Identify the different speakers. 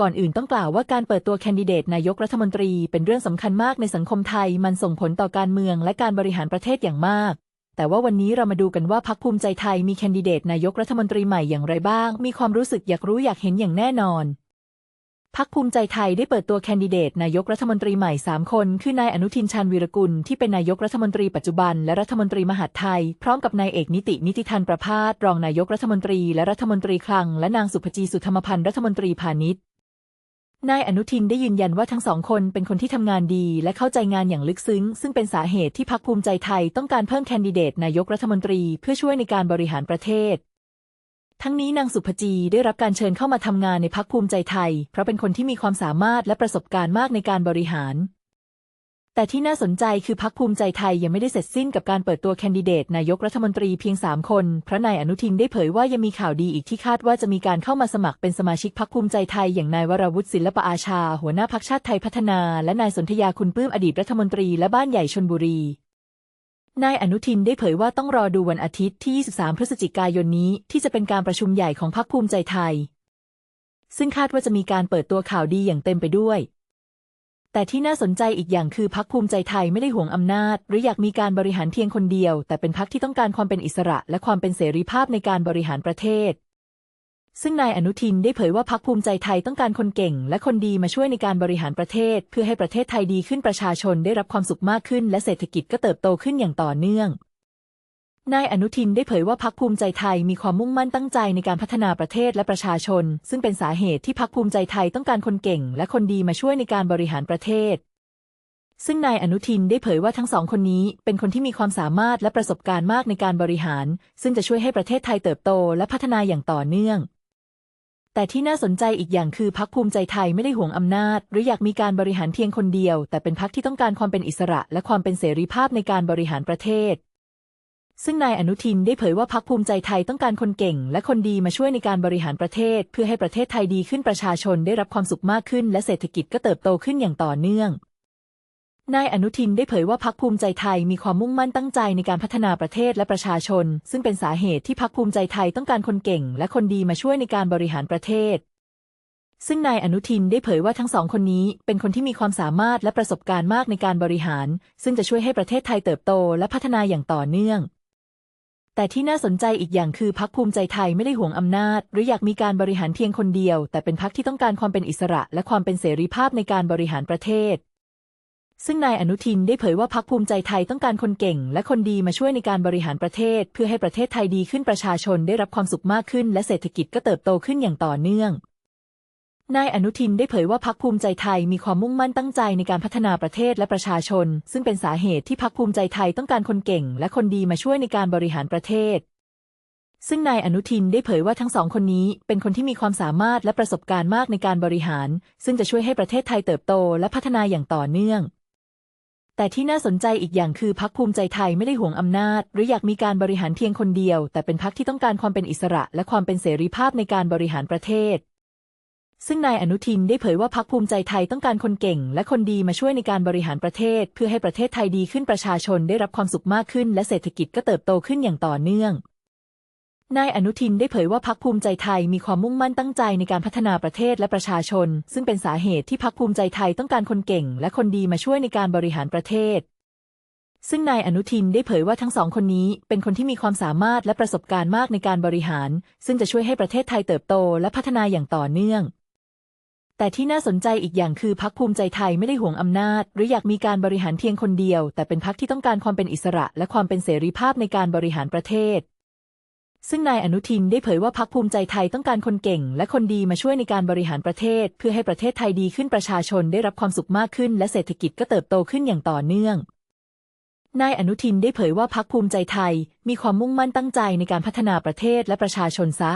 Speaker 1: ก่อนอื่นต้องกล่าวว่าการเปิดตัวแคนดิเดตนายกรัฐมนตรีเป็นเรื่องสำคัญมากในสังคมไทย มันส่งผลต่อการเมืองและการบริหารประเทศอย่างมาก แต่ว่าวันนี้เรามาดูกันว่าพรรคภูมิใจไทยมีแคนดิเดตนายกรัฐมนตรีใหม่อย่างไรบ้าง มีความรู้สึกอยากรู้อยากเห็นอย่างแน่นอนพรรคภูมิใจไทยได้เปิดตัวแคนดิเดตนายกรัฐมนตรีใหม่ 3 คน คือนายอนุทินชาญวีรกุล ที่เป็นนายกรัฐมนตรีปัจจุบันและรัฐมนตรีมหาดไทย พร้อมกับนายเอกนิตินิติธันประพาสรองนายกรัฐมนตรี และรัฐมนตรีคลัง และนางสุภจีสุธรรมพันธ์รัฐมนตรีพาณิชย์ นายอนุทินได้ยืนยันว่าทั้งสองคนเป็นคนที่ทำงานดี และเข้าใจงานอย่างลึกซึ้ง ซึ่งเป็นสาเหตุที่พรรคภูมิใจไทยต้องการเพิ่มแคนดิเดตนายกรัฐมนตรีเพื่อช่วยในการบริหารประเทศ ทั้งนี้นางสุภจีได้รับการเชิญเข้ามาทำงานในพรรคภูมิใจไทย เพราะเป็นคนที่มีความสามารถและประสบการณ์มากในการบริหาร แต่ที่น่าสนใจคือพรรคภูมิใจไทยยังไม่ได้เสร็จสิ้นกับการเปิดตัวแคนดิเดตนายกรัฐมนตรีเพียง 3 คนเพราะนายอนุทินได้เผยว่ายังมีข่าวดีอีกที่คาดว่าจะมีการเข้ามาสมัครเป็นสมาชิกพรรคภูมิใจไทยอย่างนายวรวุฒิศิลปอาชา หัวหน้าพรรคชาติไทยพัฒนา และนายสนธยาคุณปื้มอดีตรัฐมนตรีและบ้านใหญ่ชนบุรี นายอนุทินได้เผยว่าต้องรอดูวันอาทิตย์ที่ 23 พฤศจิกายนนี้ที่จะเป็นการประชุมใหญ่ของพรรคภูมิใจไทย ซึ่งคาดว่าจะมีการเปิดตัวข่าวดีอย่างเต็มไปด้วย แต่ที่น่าสนใจอีกอย่างคือพักภูมิใจไทยไม่ได้ห่วงอำนาจ หรืออยากมีการบริหารเพียงคนเดียว แต่เป็นพักที่ต้องการความเป็นอิสระ และความเป็นเสรีภาพในการบริหารประเทศ ซึ่งนายอนุทินได้เผยว่าพักภูมิใจไทยต้องการคนเก่ง และคนดีมาช่วยในการบริหารประเทศ เพื่อให้ประเทศไทยดีขึ้นประชาชนได้รับความสุขมากขึ้น และเศรษฐกิจก็เติบโตขึ้นอย่างต่อเนื่อง นายอนุทินได้เผยว่าพรรคภูมิใจไทยมีความมุ่งมั่นตั้งใจในการพัฒนาประเทศและประชาชน ซึ่งเป็นสาเหตุที่พรรคภูมิใจไทยต้องการคนเก่ง และคนดีมาช่วยในการบริหารประเทศ ซึ่งนายอนุทินได้เผยว่าทั้งสองคนนี้ เป็นคนที่มีความสามารถและประสบการณ์มากในการบริหาร ซึ่งจะช่วยให้ประเทศไทยเติบโตและพัฒนาอย่างต่อเนื่อง แต่ที่น่าสนใจอีกอย่างคือพรรคภูมิใจไทยไม่ได้ห่วงอำนาจ หรืออยากมีการบริหารเพียงคนเดียว แต่เป็นพรรคที่ต้องการความเป็นอิสระ และความเป็นเสรีภาพในการบริหารประเทศ ซึ่งนายอนุทินได้เผยว่าพรรคภูมิใจไทยต้องการคนเก่ง และคนดีมาช่วยในการบริหารประเทศ เพื่อให้ประเทศไทยดีขึ้นประชาชนได้รับความสุขมากขึ้น และเศรษฐกิจก็เติบโตขึ้นอย่างต่อเนื่องนายอนุทินได้เผยว่าพรรคภูมิใจไทยมีความมุ่งมั่นตั้งใจในการพัฒนาประเทศและประชาชน ซึ่งเป็นสาเหตุที่พรรคภูมิใจไทยต้องการคนเก่ง และคนดีมาช่วยในการบริหารประเทศ ซึ่งนายอนุทินได้เผยว่าทั้งสองคนนี้ เป็นคนที่มีความสามารถและประสบการณ์มากในการบริหาร ซึ่งจะช่วยให้ประเทศไทยเติบโตและพัฒนาอย่างต่อเนื่อง แต่ที่น่าสนใจอีกอย่างคือพักภูมิใจไทยไม่ได้ห่วงอำนาจ หรืออยากมีการบริหารเพียงคนเดียว แต่เป็นพักที่ต้องการความเป็นอิสระ และความเป็นเสรีภาพในการบริหารประเทศ ซึ่งนายอนุทินได้เผยว่าพักภูมิใจไทยต้องการคนเก่ง และคนดีมาช่วยในการบริหารประเทศ เพื่อให้ประเทศไทยดีขึ้นประชาชนได้รับความสุขมากขึ้น และเศรษฐกิจก็เติบโตขึ้นอย่างต่อเนื่อง นายอนุทินได้เผยว่าพรรคภูมิใจไทยมีความมุ่งมั่นตั้งใจในการพัฒนาประเทศและประชาชน ซึ่งเป็นสาเหตุที่พรรคภูมิใจไทยต้องการคนเก่ง และคนดีมาช่วยในการบริหารประเทศ ซึ่งนายอนุทินได้เผยว่าทั้งสองคนนี้ เป็นคนที่มีความสามารถและประสบการณ์มากในการบริหาร ซึ่งจะช่วยให้ประเทศไทยเติบโตและพัฒนาอย่างต่อเนื่องแต่ที่น่าสนใจอีกอย่างคือพรรคภูมิใจไทยไม่ได้ห่วงอำนาจ หรืออยากมีการบริหารเพียงคนเดียว แต่เป็นพรรคที่ต้องการความเป็นอิสระ และความเป็นเสรีภาพในการบริหารประเทศ ซึ่งนายอนุทินได้เผยว่าพรรคภูมิใจไทยต้องการคนเก่ง และคนดีมาช่วยในการบริหารประเทศ เพื่อให้ประเทศไทยดีขึ้นประชาชนได้รับความสุขมากขึ้น และเศรษฐกิจก็เติบโตขึ้นอย่างต่อเนื่องนายอนุทินได้เผยว่าพรรคภูมิใจไทยมีความมุ่งมั่นตั้งใจในการพัฒนาประเทศและประชาชน ซึ่งเป็นสาเหตุที่พรรคภูมิใจไทยต้องการคนเก่ง และคนดีมาช่วยในการบริหารประเทศ ซึ่งนายอนุทินได้เผยว่าทั้งสองคนนี้เป็นคนที่มีความสามารถและประสบการณ์มากในการบริหาร ซึ่งจะช่วยให้ประเทศไทยเติบโตและพัฒนาอย่างต่อเนื่อง แต่ที่น่าสนใจอีกอย่างคือพรรคภูมิใจไทยไม่ได้ห่วงอำนาจ หรืออยากมีการบริหารเพียงคนเดียว แต่เป็นพรรคที่ต้องการความเป็นอิสระ และความเป็นเสรีภาพในการบริหารประเทศ ซึ่งนายอนุทินได้เผยว่าพรรคภูมิใจไทยต้องการคนเก่ง และคนดีมาช่วยในการบริหารประเทศ เพื่อให้ประเทศไทยดีขึ้นประชาชนได้รับความสุขมากขึ้น และเศรษฐกิจก็เติบโตขึ้นอย่างต่อเนื่องนายอนุทินได้เผยว่าพรรคภูมิใจไทย มีความมุ่งมั่นตั้งใจในการพัฒนาประเทศและประชาชนซะ